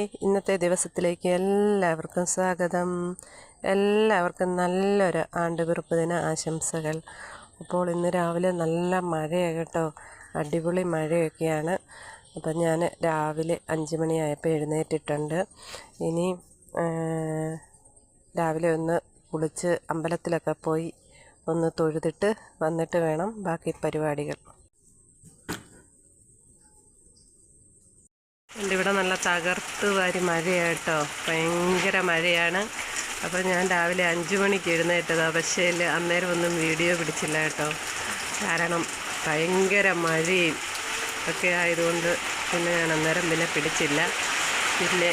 ഇന്നത്തെ ദിവസത്തിലേക്ക് എല്ലാവർക്കും സ്വാഗതം. എല്ലാവർക്കും നല്ലൊരു ആണ്ടുപിറപ്പ് ദിന ആശംസകൾ. അപ്പോൾ ഇന്ന് രാവിലെ നല്ല മഴയാണ് കേട്ടോ. അടിപൊളി മഴയൊക്കെയാണ്. അപ്പം ഞാൻ രാവിലെ അഞ്ച് മണിയായപ്പോൾ എഴുന്നേറ്റിട്ടുണ്ട്. ഇനി രാവിലെ ഒന്ന് കുളിച്ച് അമ്പലത്തിലൊക്കെ പോയി ഒന്ന് തൊഴുതിട്ട് വന്നിട്ട് വേണം ബാക്കി പരിപാടികൾ. എന്റെ ഇവിടെ നല്ല തകർത്ത് വാരി മഴയാട്ടോ. ഭയങ്കര മഴയാണ്. അപ്പോൾ ഞാൻ രാവിലെ അഞ്ച് മണിക്ക് എഴുന്നേറ്റതാണ് പക്ഷേ അന്നേരം ഒന്നും വീഡിയോ പിടിച്ചില്ല കേട്ടോ. കാരണം ഭയങ്കര മഴയും ഒക്കെ ആയതുകൊണ്ട് പിന്നെ ഞാൻ അന്നേരം പിന്നെ പിടിച്ചില്ല. പിന്നെ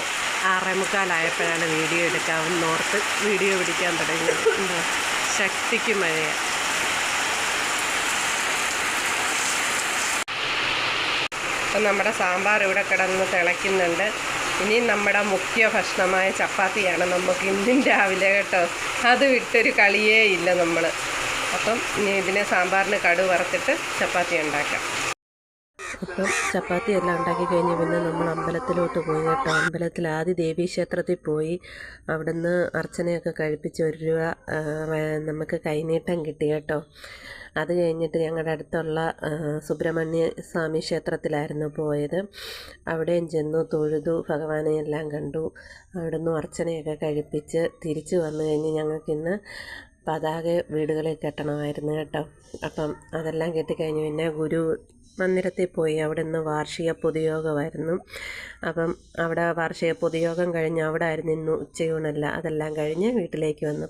ആറേമുക്കാലായപ്പോഴാണ് വീഡിയോ എടുക്കാമെന്ന് ഓർത്ത് വീഡിയോ പിടിക്കാൻ തുടങ്ങിയത്. ശക്തിക്ക് മഴയാണ് അപ്പം നമ്മുടെ സാമ്പാർ ഇവിടെ കിടന്ന് തിളയ്ക്കുന്നുണ്ട്. ഇനി നമ്മുടെ മുഖ്യ ഭക്ഷണമായ ചപ്പാത്തിയാണ് നമുക്ക് ഇന്നും രാവിലെ കേട്ടോ. അത് വിട്ടൊരു കളിയേ ഇല്ല നമ്മൾ അപ്പം ഇനി ഇതിനെ സാമ്പാറിന് കടു വറുത്തിട്ട് ചപ്പാത്തി ഉണ്ടാക്കാം. അപ്പം ചപ്പാത്തി എല്ലാം ഉണ്ടാക്കി കഴിഞ്ഞ് പിന്നെ നമ്മൾ അമ്പലത്തിലോട്ട് പോയി കേട്ടോ. അമ്പലത്തിൽ ആദ്യ ദേവീ ക്ഷേത്രത്തിൽ പോയി. അവിടുന്ന് അർച്ചനയൊക്കെ കഴിപ്പിച്ച് ഒരു രൂപ നമുക്ക് കൈനീട്ടം കിട്ടി കേട്ടോ. അത് കഴിഞ്ഞിട്ട് ഞങ്ങളുടെ അടുത്തുള്ള സുബ്രഹ്മണ്യ സ്വാമി ക്ഷേത്രത്തിലായിരുന്നു പോയത്. അവിടെയും ചെന്നു തൊഴുതു ഭഗവാനെ എല്ലാം കണ്ടു. അവിടുന്ന് അർച്ചനയൊക്കെ കഴിപ്പിച്ച് തിരിച്ചു വന്നു കഴിഞ്ഞ് ഞങ്ങൾക്കിന്ന് പതാക വീടുകളിൽ കെട്ടണമായിരുന്നു കേട്ടോ. അപ്പം അതെല്ലാം കെട്ടിക്കഴിഞ്ഞ് പിന്നെ ഗുരു മന്ദിരത്തിൽ പോയി. അവിടെ നിന്ന് വാർഷിക പൊതുയോഗമായിരുന്നു. അപ്പം അവിടെ വാർഷിക പൊതുയോഗം കഴിഞ്ഞ് അവിടെ ആയിരുന്നു ഇന്ന് ഉച്ചയൂണല്ല. അതെല്ലാം കഴിഞ്ഞ് വീട്ടിലേക്ക് വന്നു.